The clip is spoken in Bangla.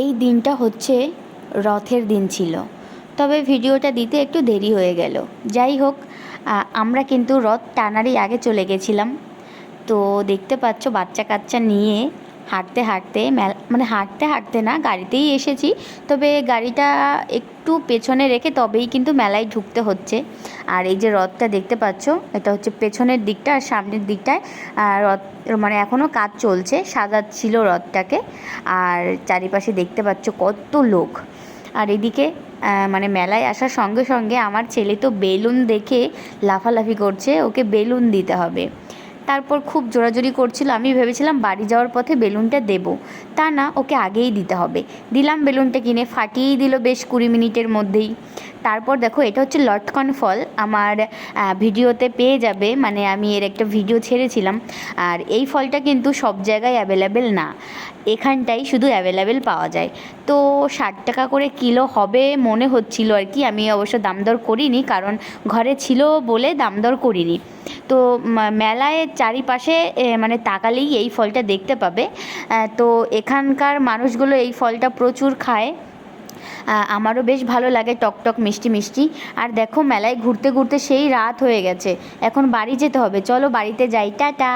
এই দিনটা হচ্ছে রথের দিন ছিল। তবে ভিডিওটা দিতে একটু দেরি হয়ে গেল। যাই হোক আমরা কিন্তু রথ টানারই আগে চলে গেছিলাম। তো দেখতে পাচ্ছ বাচ্চা কাচ্চা নিয়ে হাঁটতে হাঁটতে, মেলা মানে হাঁটতে হাঁটতে না, গাড়িতেই এসেছি। তবে গাড়িটা একটু পেছনে রেখে তবেই কিন্তু মেলায় ঢুকতে হচ্ছে। আর এই যে রথটা দেখতে পাচ্ছ, এটা হচ্ছে পেছনের দিকটা আর সামনের দিকটায়। রথ মানে এখনও কাজ চলছে সাদা ছিল রথটাকে। আর চারিপাশে দেখতে পাচ্ছ কত লোক। আর এদিকে মানে মেলায় আসার সঙ্গে সঙ্গে আমার ছেলে তো বেলুন দেখে লাফালাফি করছে, ওকে বেলুন দিতে হবে। তারপর খুব জোরাজোরি করছিল, আমি ভেবেছিলাম বাড়ি যাওয়ার পথে বেলুনটা দেব। তা না, ওকে আগেই দিতে হবে। দিলাম বেলুনটা কিনে, ফাটিয়েই দিল বেশ কুড়ি মিনিটের মধ্যেই। তারপর দেখো, এটা হচ্ছে লটকন ফল আমার ভিডিওতে পেয়ে যাবে মানে আমি এর একটা ভিডিও ছেড়েছিলাম। আর এই ফলটা কিন্তু সব জায়গায় অ্যাভেলেবেল না। এখানটাই শুধু অ্যাভেলেবেল পাওয়া যায়। তো ষাট টাকা করে কিলো হবে মনে হচ্ছিল আর কি, আমি অবশ্য দাম দর করিনি, কারণ ঘরে ছিল বলে দাম দর করিনি। তো মেলায় চারিপাশে মানে তাকালেই এই ফলটা দেখতে পাবে। তো এখানকার মানুষগুলো এই ফলটা প্রচুর খায়। আমারও বেশ ভালো লাগে টকটক টক মিষ্টি মিষ্টি। আর দেখো মেলায় ঘুরতে ঘুরতে সেই রাত হয়ে গেছে। এখন বাড়ি যেতে হবে। চলো বাড়িতে যাই। টাটা!